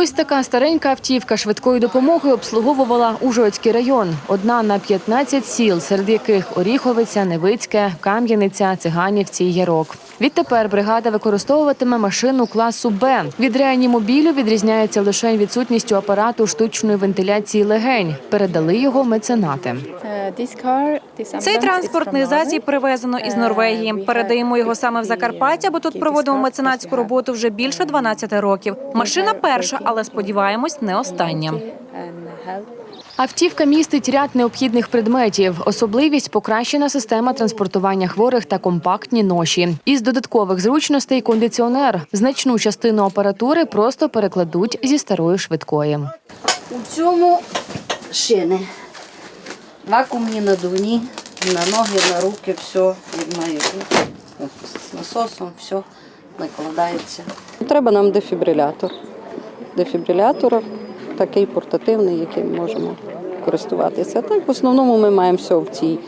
Ось така старенька автівка швидкої допомоги обслуговувала Ужгородський район. Одна на 15 сіл, серед яких Оріховиця, Невицьке, Кам'яниця, Циганівці і Ярок. Відтепер бригада використовуватиме машину класу Б. Від реанімобілю відрізняється лише відсутністю апарату штучної вентиляції легень. Передали його меценати. Цей транспортний засіб привезено із Норвегії. Передаємо його саме в Закарпаття, бо тут проводимо меценатську роботу вже більше 12 років. Машина перша, але сподіваємось, не остання. Автівка містить ряд необхідних предметів. Особливість покращена система транспортування хворих та компактні ноші. Із додаткових зручностей кондиціонер. Значну частину апаратури просто перекладуть зі старої швидкої. У цьому шини. Вакуумні надувні, на ноги, на руки, все бути. З насосом все накладається. Треба нам дефібрилятор. Дефібрилятор такий портативний, яким можемо користуватися. Так, в основному ми маємо все в цій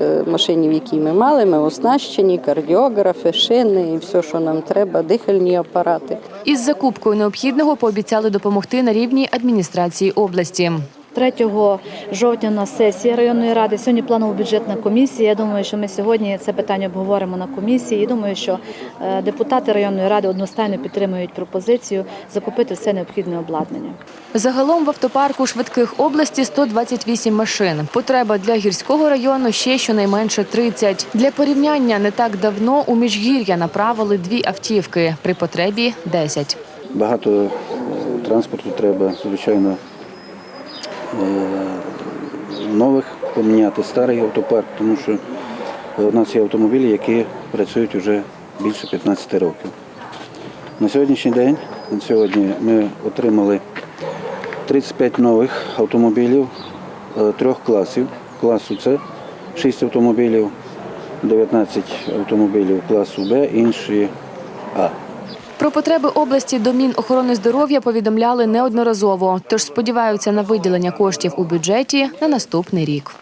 е, машині, в якій ми мали. Ми оснащені, кардіографи, шини і все, що нам треба, дихальні апарати. Із закупкою необхідного пообіцяли допомогти на рівні адміністрації області. 3 жовтня на сесії районної ради. Сьогодні планова бюджетна комісія. Я думаю, що ми сьогодні це питання обговоримо на комісії. І думаю, що е, депутати районної ради одностайно підтримують пропозицію закупити все необхідне обладнання. Загалом в автопарку швидких області 128 машин. Потреба для гірського району ще щонайменше 30. Для порівняння не так давно у міжгір'я направили дві автівки. При потребі 10. Багато е, транспорту треба, звичайно, нових поміняти старий автопарк, тому що е, у нас є автомобілі, які працюють вже більше 15 років. На сьогоднішній день, на сьогодні ми отримали 35 нових автомобілів е, трьох класів. Класу С 6 автомобілів, 19 автомобілів класу Б, інші А. Про потреби області до Мінохорони здоров'я повідомляли неодноразово, тож сподіваються на виділення коштів у бюджеті на наступний рік.